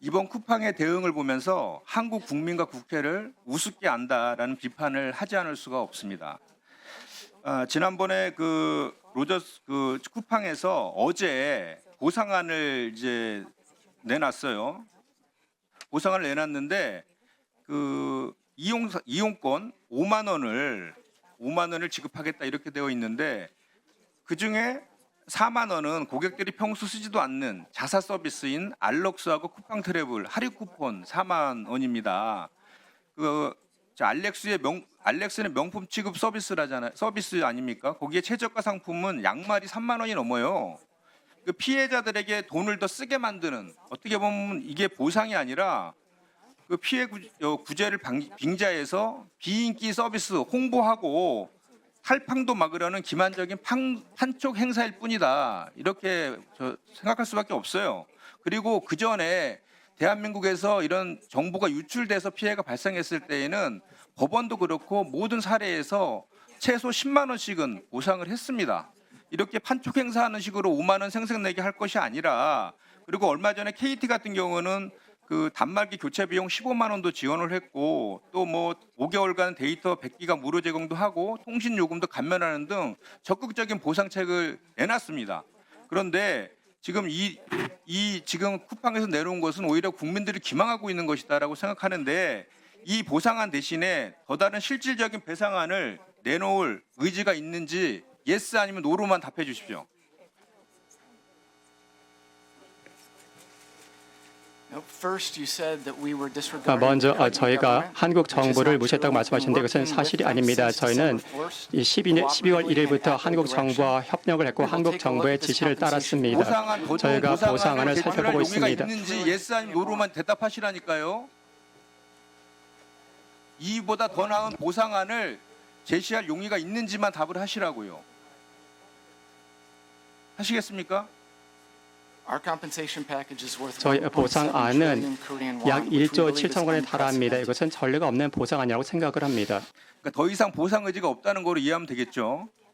이번 쿠팡의 대응을 보면서 한국 국민과 국회를 우습게 안다라는 비판을 하지 않을 수가 없습니다. 아, 지난번에 그 로저스 그 쿠팡에서 어제 보상안을 이제 내놨어요. 보상안을 내놨는데 그 이용 이용권 5만 원을 5만 원을 지급하겠다 이렇게 되어 있는데 그 중에 4만 원은 고객들이 평소 쓰지도 않는 자사 서비스인 알럭스하고 쿠팡 트래블 할인 쿠폰 4만 원입니다. 그저 알렉스의 명 알렉스는 명품 취급 서비스라잖아요. 서비스 아닙니까? 거기에 최저가 상품은 양말이 3만 원이 넘어요. 그 피해자들에게 돈을 더 쓰게 만드는 어떻게 보면 이게 보상이 아니라 그 피해 구, 어, 구제를 방- 빙자해서 비인기 서비스 홍보하고 탈팡도 막으려는 기만적인 판, 판촉 행사일 뿐이다 이렇게 저 생각할 수밖에 없어요. 그리고 그 전에 대한민국에서 이런 정보가 유출돼서 피해가 발생했을 때에는 법원도 그렇고 모든 사례에서 최소 10만 원씩은 보상을 했습니다. 이렇게 판촉 행사하는 식으로 5만 원 생색내게 할 것이 아니라 그리고 얼마 전에 KT 같은 경우는 그 단말기 교체 비용 15만 원도 지원을 했고 또 뭐 5개월간 데이터 100기가 무료 제공도 하고 통신 요금도 감면하는 등 적극적인 보상책을 내놨습니다. 그런데 지금 이, 이 지금 쿠팡에서 내놓은 것은 오히려 국민들이 기망하고 있는 것이다라고 생각하는데 이 보상안 대신에 더 다른 실질적인 배상안을 내놓을 의지가 있는지 예스 아니면 노로만 답해 주십시오. 먼저 the 어, 저희가 government, 한국 정부를 무시했다고. 말씀하셨는데 그것은 사실이 아닙니다. 저희는 December 1st. 이 12년 12월 1일부터 한국 정부와 협력을 했고 한국 정부의 지시를 따랐습니다. 저희가 보상안을 살펴보고 있습니다. 있는지 예스 아니면 노로만 대답하시라니까요. 이보다 더 나은 보상안을 제시할 용의가 있는지만 답을 하시라고요. 하시겠습니까? 저희 1.7 보상안은 trillion Korean won, 약 which we 1조 believe is 7천 원에 달합니다. 이것은 전례가 없는 보상안이라고 생각을 합니다. 그러니까 더 이상 보상 의지가 없다는 거로 이해하면 되겠죠.